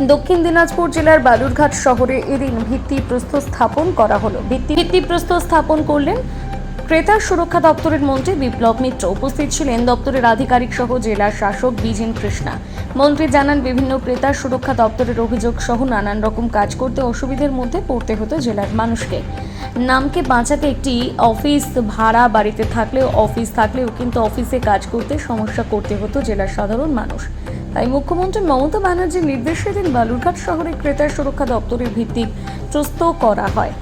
দক্ষিণ দিনাজপুর জেলার বালুরঘাট শহরে এদিন ভিত্তি প্রস্তর স্থাপন করা হলো। ভিত্তি ভিত্তি প্রস্তর স্থাপন করলেন ক্রেতা সুরক্ষা দপ্তরের মন্ত্রী বিপ্লব মিত্র। উপস্থিত ছিলেন দপ্তরের আধিকারিক সহ জেলা শাসক বিজিন কৃষ্ণা। মন্ত্রী জানান, বিভিন্ন ক্রেতা সুরক্ষা দপ্তরের অভিযোগ সহ নানান রকম কাজ করতে অসুবিধার মধ্যে পড়তে হতো জেলার মানুষকে। নামকে বাঁচাতে একটি অফিস ভাড়া বাড়িতে থাকলেও, অফিস থাকলেও কিন্তু অফিসে কাজ করতে সমস্যা করতে হতো জেলার সাধারণ মানুষ। তাই মুখ্যমন্ত্রী মমতা ব্যানার্জির নির্দেশে দিন বালুরঘাট শহরে ক্রেতার সুরক্ষা দপ্তরের ভিত্তিক প্রস্ত করা হয়,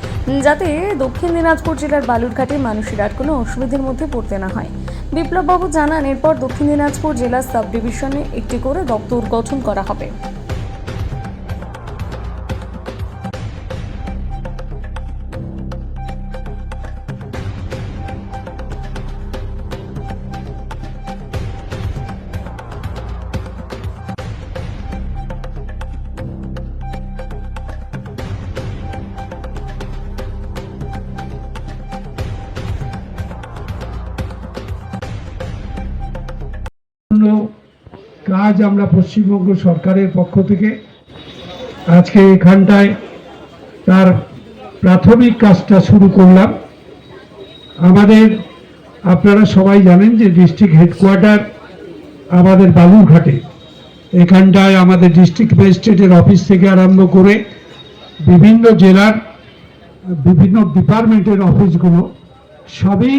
যাতে দক্ষিণ দিনাজপুর জেলার বালুরঘাটে মানুষের আর কোনো অসুবিধার মধ্যে পড়তে না হয়। বিপ্লববাবু জানান, এরপর দক্ষিণ দিনাজপুর জেলার সাব ডিভিশনে একটি করে দপ্তর গঠন করা হবে। জন্য কাজ আমরা পশ্চিমবঙ্গ সরকারের পক্ষ থেকে আজকে এখানটায় তার প্রাথমিক কাজটা শুরু করলাম। আমাদের আপনারা সবাই জানেন যে ডিস্ট্রিক্ট হেডকোয়ার্টার আমাদের বালুরঘাটে। এখানটায় আমাদের ডিস্ট্রিক্ট ম্যাজিস্ট্রেটের অফিস থেকে আরম্ভ করে বিভিন্ন জেলার বিভিন্ন ডিপার্টমেন্টের অফিসগুলো সবই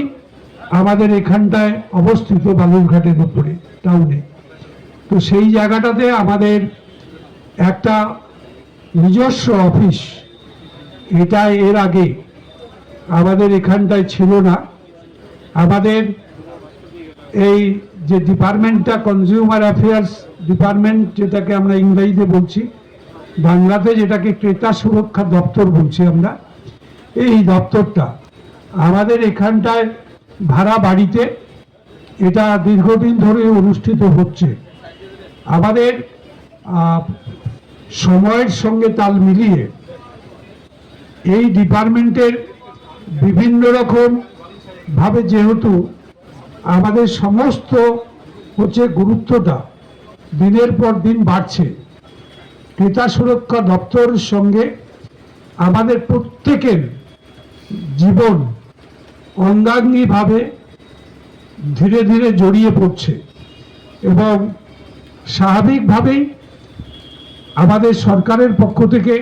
আমাদের এখানটায় অবস্থিত বালুরঘাটের উপরে, টাউনে। তো সেই জায়গাটাতে আমাদের একটা নিজস্ব অফিস, এটা এর আগে আমাদের এখানটায় ছিল না। আমাদের এই যে ডিপার্টমেন্টটা কনজিউমার অ্যাফেয়ার্স ডিপার্টমেন্ট যেটাকে আমরা ইংরেজিতে বলছি, বাংলাতে যেটাকে ক্রেতা সুরক্ষা দপ্তর বলছি আমরা, এই দপ্তরটা আমাদের এখানটায় ভাড়া বাড়িতে এটা দীর্ঘদিন ধরে অনুষ্ঠিত হচ্ছে। আমাদের সময়ের সঙ্গে তাল মিলিয়ে এই ডিপার্টমেন্টের বিভিন্ন রকম ভাবে যেহেতু আমাদের সমস্ত হচ্ছে গুরুত্বটা দিনের পর দিন বাড়ছে, ক্রেতা সুরক্ষা দপ্তরের সঙ্গে আমাদের প্রত্যেকের জীবন অঙ্গাঙ্গিভাবে ধীরে ধীরে জড়িয়ে পড়ছে এবং স্বাভাবিকভাবেই আমাদের সরকারের পক্ষ থেকে